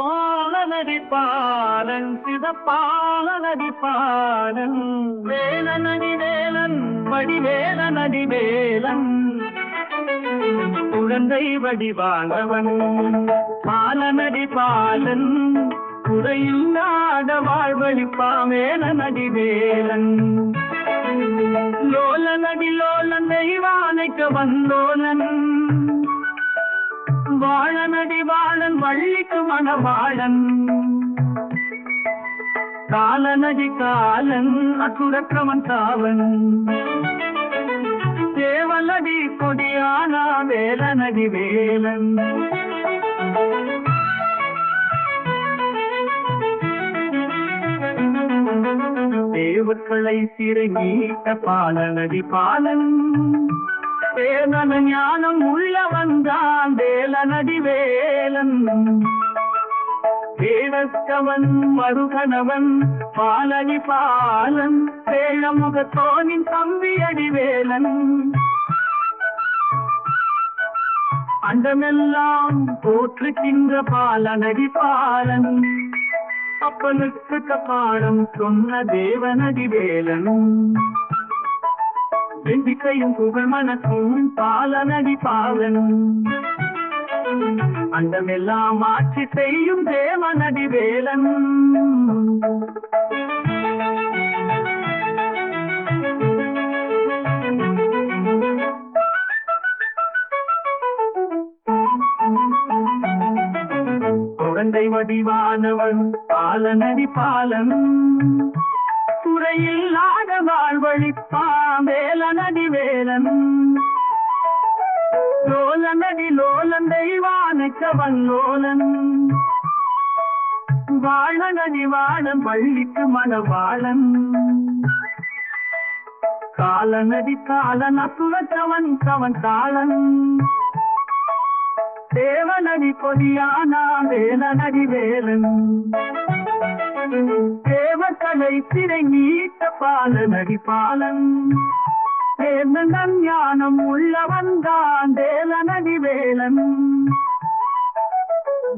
பாலநதி பாலன் சிதப்பாலனடி பாலன். வேலனடி வேலன் வடிவேல நதி வேலன். குழந்தை வடிவானவன் பாலநதி பாலன். குறையில்லாத வாழ்வழிப்பாமேலனடி வேலன். லோல லோலனடி லோலன் தெய்வானைக்கு வந்தோலன் வாழனடி வாழன் வள்ளிக்கு மணவாழன் காலனடி காலன் அசுரக்கவன் காவன் தேவலடி கொடியானா வேலநடி வேலன். தேவர்களை சிறை நீட்ட பாலநடி பாலன். வேதன ஞானம் உள்ள வந்தான் வேலனடி வேலன். வேடக்கவன் மருகனவன் பாலனி பாலன் வேளமுகத்தோனின் தம்பியடி வேலன். அண்டமெல்லாம் போற்றுகின்ற பாலனடி பாலன். அப்பனுக்கு கபாடம் சொன்ன தேவனடி வேலனும் வெண்டிக்கையும் புகழ் மனக்கும் பாலனடி பாலன் அண்டமெல்லாம் ஆட்சி செய்யும் தேவனடி வேலன் குழந்தை வடிவானவன் பாலனடி பாலன் குறையில்லாத வாழ்வழிப்பா வேலனடி வேலன். லோலனடி லோலன் தெய்வானுக்கவன் லோலன் வாழனடி வாழன் பள்ளிக்கு மணவாளன். காலனடி காலன் அசுரத்தவன் தவன் காலன் தேவனடி பொதியானா வேலனடி வேலன். தேவக்கலை திரை நீட்ட பாலனடி பாலன். தேர்ந்தன் ஞானம் உள்ளவன் தான் வேலனடி வேலன்.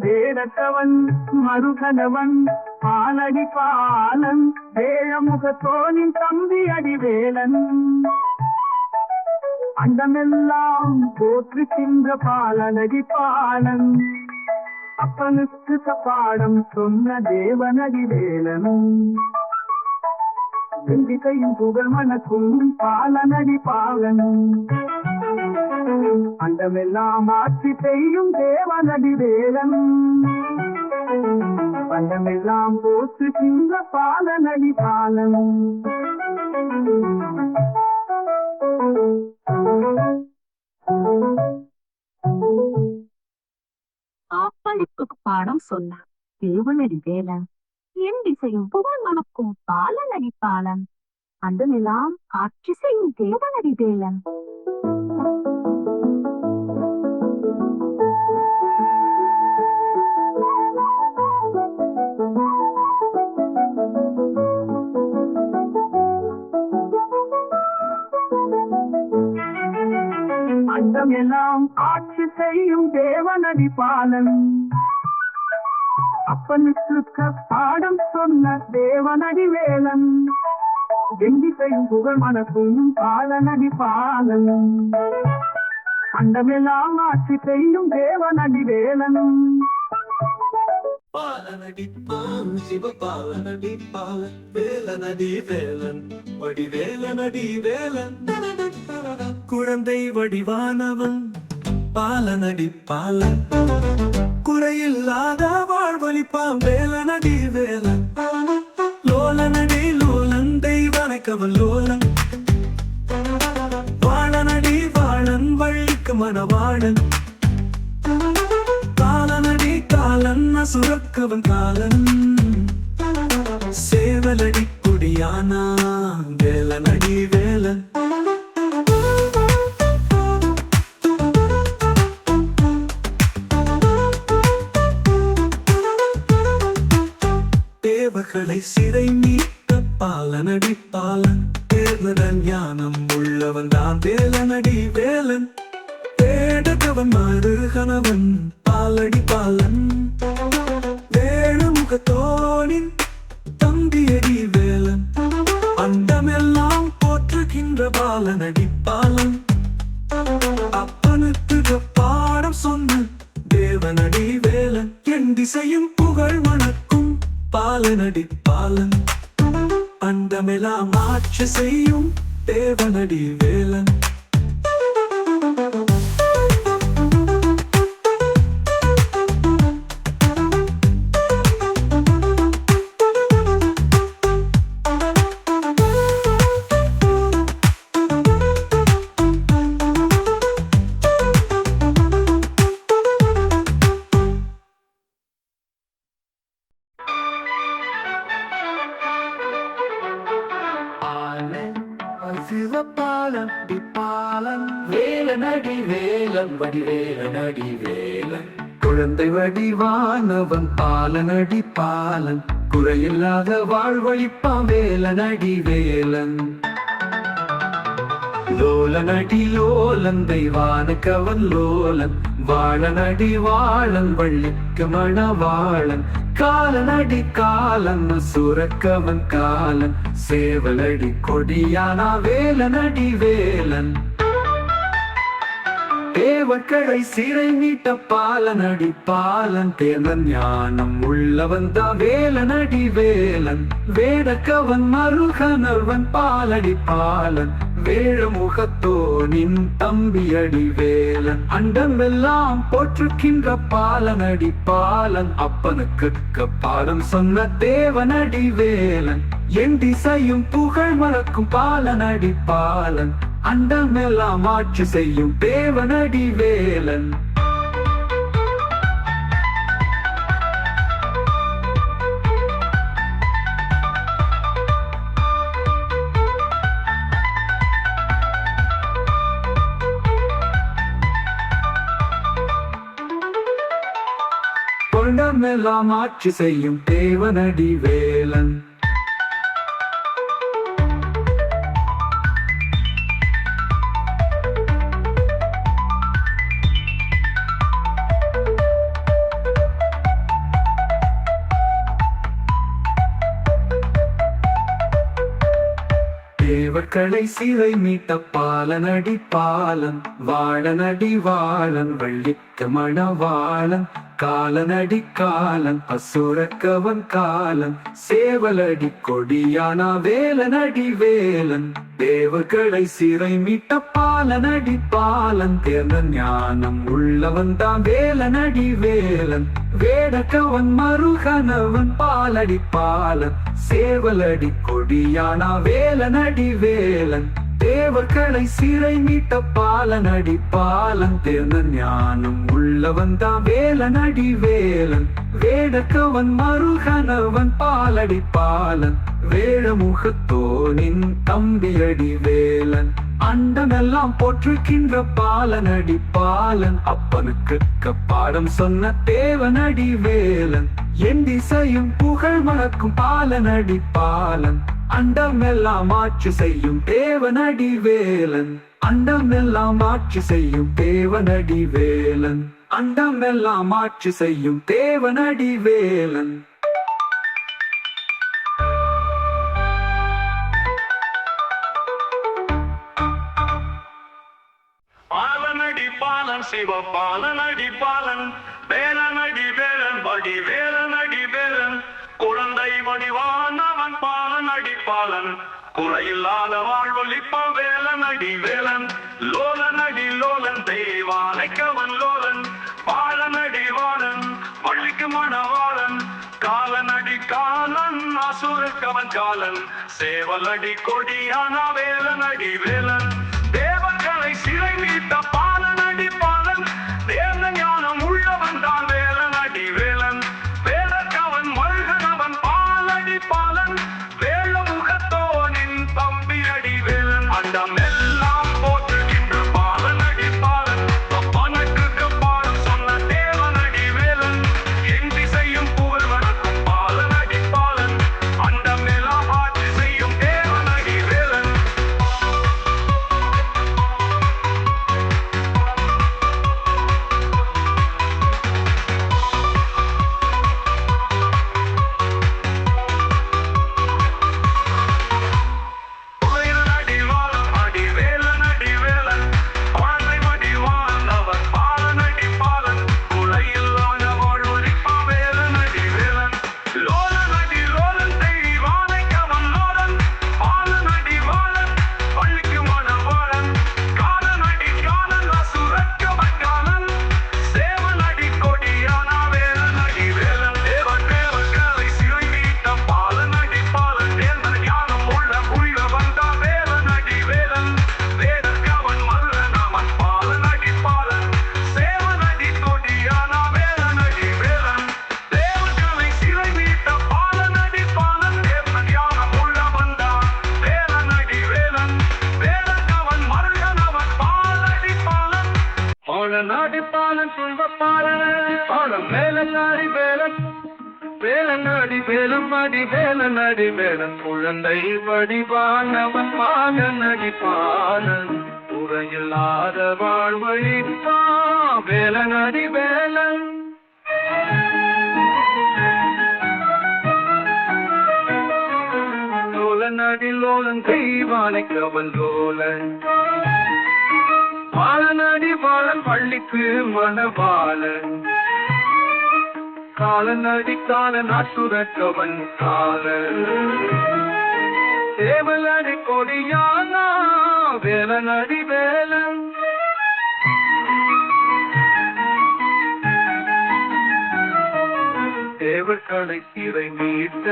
வேடத்தவன் மருகனவன் பாலடி பாலன். வேழமுகத்தோனின் தம்பி அடிவேலன் அண்டமெல்லாம் போற்றுகின்ற பாலனடி பாலன். அப்பனுக்கு தப்பாடம் சொன்ன தேவனடி வேலனும் வெண்டிகையும் புகழ்மனக்கும் பாலனடி பாலனும் அண்டமெல்லாம் ஆட்சி செய்யும் தேவனடி வேலன் பண்டமெல்லாம் போற்றுகின்ற பாலனடி பாலனும். பாடம் சொன்னார். தேவநடி வேலன் என் திசையும் புகழ் மணக்கும் பாலநடி பாலன் அண்டமெல்லாம் ஆட்சி செய்யும் தேவநடி வேலன். அண்டமெல்லாம் ஆட்சி செய்யும் தேவனடி பாலன் அப்பனுக்கு பாடம் சொன்ன தேவனடி வேலன். வெண்டிசையும் புகழ் மனசும் பாலனடி பாலன். அண்டமெல்லாம் ஆட்சி செய்யும் தேவனடி வேலன். பாலனடி பான் சிவ பாலனடி பாலன் வேலனடி வேலன் வடிவேலனடி வேலன். குழந்தை வடிவானவன் பாலனடி பாலன். குறையில்லாத வாழ்வழிப்பான் வேலனடி வேலன். லோலனடி லோலன் தெய்வனைக்கவன் லோலன். வாழனடி வாழன் வள்ளிக்கு மணவாழன் காலனடி காலன் அசுரக்கவன் காலன். சேவலடி குடியானா வேலனடி வேலன். தேவகளை சிறை மீட்ட பாலனடி பாலன் தேவனடி வேல பாலனடி பாலன் குறையில்லாத வாழ்வழிப்பான் வேலனடி வேலன். லோலனடி லோலன் தெய்வான கவன் லோலன் வாழனடி வாழன் வள்ளிக்கு மணவாளன் காலனடி காலன் சுரக்கவன் காலன் சேவலடி கொடியானா வேலனடி வேலன். தேவக்களை சிறை மீட்ட பாலனடி பாலன் தேர்ந்தன் ஞானம் உள்ளவன் தான் வேலனடி வேலன். வேடக்கவன் மருகனர்வன் பாலடி பாலன் வேழமுகத்தோனின் தம்பியடி வேலன். அண்டமெல்லாம் போற்றுக்கின்ற பாலனடி பாலன் அப்பனுக்கு பாலம் சொன்ன தேவனடி வேலன். என் திசையும் புகழ் மறக்கும் பாலனடி பாலன். அண்டமெல்லாம் ஆட்சி செய்யும் தேவனடி வேலன். கொண்டமெல்லாம் ஆட்சி செய்யும் தேவனடி வேலன். தேவர்களை சிறை மீட்ட பாலனடி பாலன் வாழனடி வாழன் வள்ளிக்க மணவாளன் காலனடி காலன் அசுரக்கவன் காலன் சேவலடி கொடியானா வேலனடி வேலன் தேவர்களை சிறை மீட்ட பாலனடி பாலன் தேர்ந்த ஞானம் உள்ளவன் தான் வேலனடி வேலன் வேடக்கவன் மருகனவன் பாலடி பாலன் சேவலடி கொடியானா வேலனடி வேலன். தேவர்களை சிறை மீட்ட பாலனடி பாலன். தேர்ந்த ஞானம் உள்ளவன் தான் வேலனடி வேலன். வேடக்கவன் மருகனவன் பாலடி பாலன். வேழமுகத்தோனின் தம்பியடி வேலன். அண்டமெல்லாம் போற்றுகின்ற பாலனடி பாலன். அப்பனுக்கு பாடம் சொன்ன தேவனடி வேலன். என் திசையும் புகழ் மணக்கும் பாலனடி பாலன். அண்டமெல்லாம் ஆட்சி செய்யும் தேவனடி வேலன். அண்டமெல்லாம் ஆட்சி செய்யும் தேவனடி வேலன். அண்டமெல்லாம் ஆட்சி செய்யும் தேவனடி வேலன். பாலனடி பாலன் சிவ பாலனடி பாலன். வேலன் வடி வேலனடி வேலன் குழந்தை வடிவானவன் பாலனடி பாலன் குறையில்லாத வாழ்வழிப்ப வேலனடி வேலன். லோலனடி லோலன் தெய்வானைக்கவன் லோலன். பாலனடி வாழன் பள்ளிக்கு மணவாளன். காலனடி காலன் அசுரக்கவன் காலன். சேவலடி கொடியான வேலனடி வேலன். தேவர்களை சிறை மீட்ட வேலனடி வேலும் அடி வேலனடி வேலன். குழந்தை வடிவானவன் மாகனடி பாலன் உரையில்லாத வாழ்வழிப்பா வேலனடி வேலன் லோலனடி லோலன் கைவானை கவன் லோலன். பாலனடி பாலன் பள்ளிக்கு மணபாலன் காலனடி காலன் அசுரக்கவன் காலன். தேவலடி கொடியானா அடி வேலன். தேவர்களை சிறை மீட்ட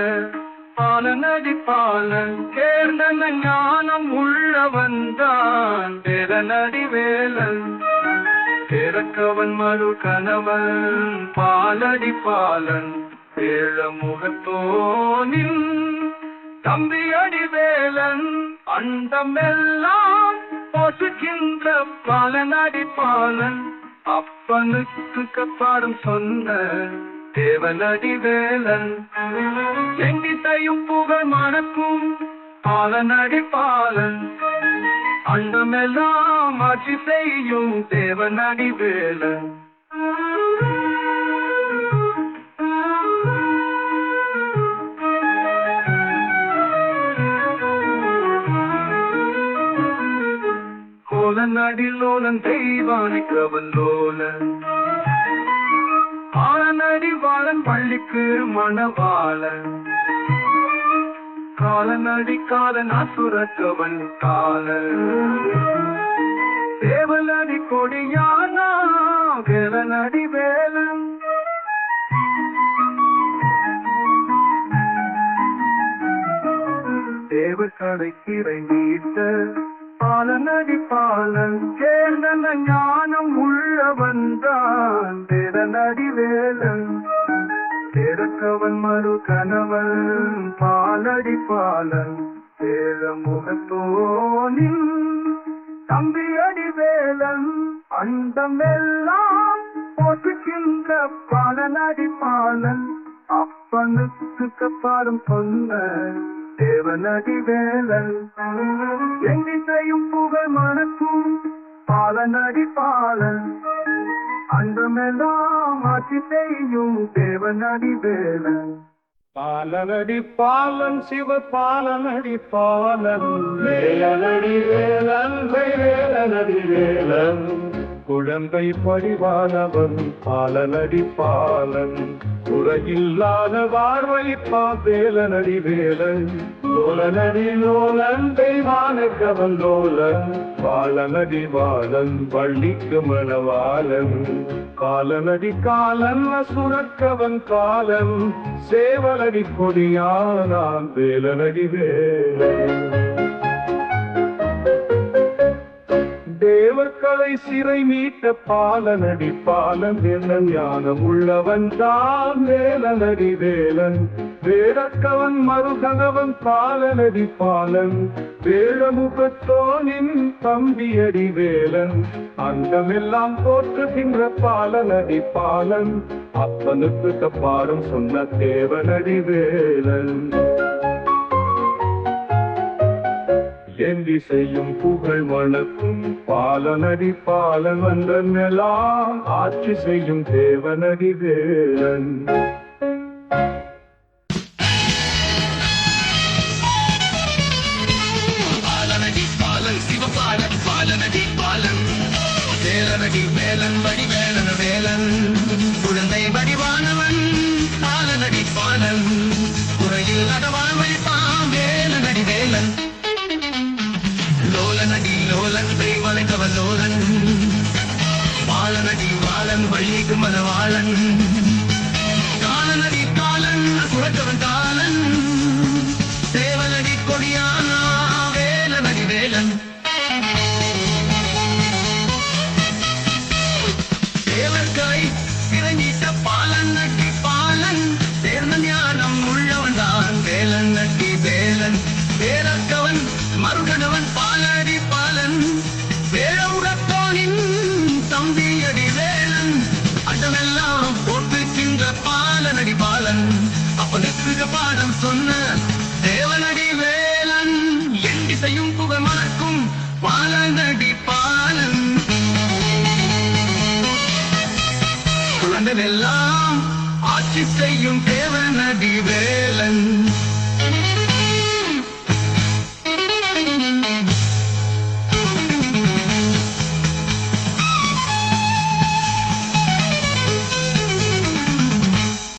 பாலன் அடி பாலன் கேர்ந்தன ஞானம் உள்ளவன் தான் அடி வேலன். பிறக்கவன் மறு கணவன் பாலடி பாலன் ஏழ முகத்தோனின் தம்பி அடிவேலன் அண்டமெல்லாம் போற்றுகின்ற பாலனடி பாலன். அப்பனுக்கு கப்பாடம் சொன்ன தேவனடி வேலன். எங்கிட்டையும் புகழ் மணக்கும் பாலனடி பாலன். அண்டமெல்லாம் ஆட்சி செய்யும் தேவனடி வேலன் கோலன் அடிலோலன் தெய்வானிக்கவன் லோலன். ஆலனடி வாழன் பள்ளிக்கு மணவாளன் காலன் அடிக்காலன் அசுரக்கவன் காலன். கொடியானா வேலனடி வேலன் தேவக்கடை கீரை நீட்ட பாலனடி பாலன் சேர்ந்த ஞானம் உள்ளவன் தான் வேலனடி வேலன் திறக்கவன் மறு கணவன் பாலடி பாலன் சேர முகத்தோனின் தம்பி அடிவே அண்டமெல்லாம் போற்றுகின்ற பாலனடி பாலன் அப்பனுக்கு கப்பாடும் சொன்ன தேவனடி வேலன். எங்கிட்டையும் புகழ் மணக்கும் பாலனடி பாலன். அண்டமெல்லாம் ஆட்சி செய்யும் தேவனடி வேலன். பாலனடி பாலன் சிவ பாலனடி பாலன். வேலனடி வேலன் வேலனடி வேலன். குழந்தை படிவானவன் பாலனடி பாலன். குறையில்லாத வாழ்வழிப்பா வேலனடி வேலன். லோலனடி லோலன் தெய்வான கவன் லோலன் பாலனடி வாழன் பள்ளிக்கு மணவாளன். காலனடி காலன் அசுரக்கவன் காலன். சேவலடி கொடியானான் வேலனடி வேலன். தேவர்களை சிறை மீட்ட பாலனடி பாலன் என்ன ஞானம் உள்ளவன் தான் வேலனடி வேலன். வேடக்கவன் மருகனவன் பாலனடி பாலன் வேடமுகத்தோனின் தம்பியடி வேலன். அண்டமெல்லாம் தோற்றுகின்ற பாலனடி பாலன் அப்பனுக்கு தப்பாரும் சொன்ன தேவனடி வேலன். எந்தி செய்யும் புகழ் வணக்கும் பாலனடி பாலன் வந்தெல்லாம் ஆட்சி செய்யும் தேவனடி வேளன் மனவாளன் பாடம் சொன்ன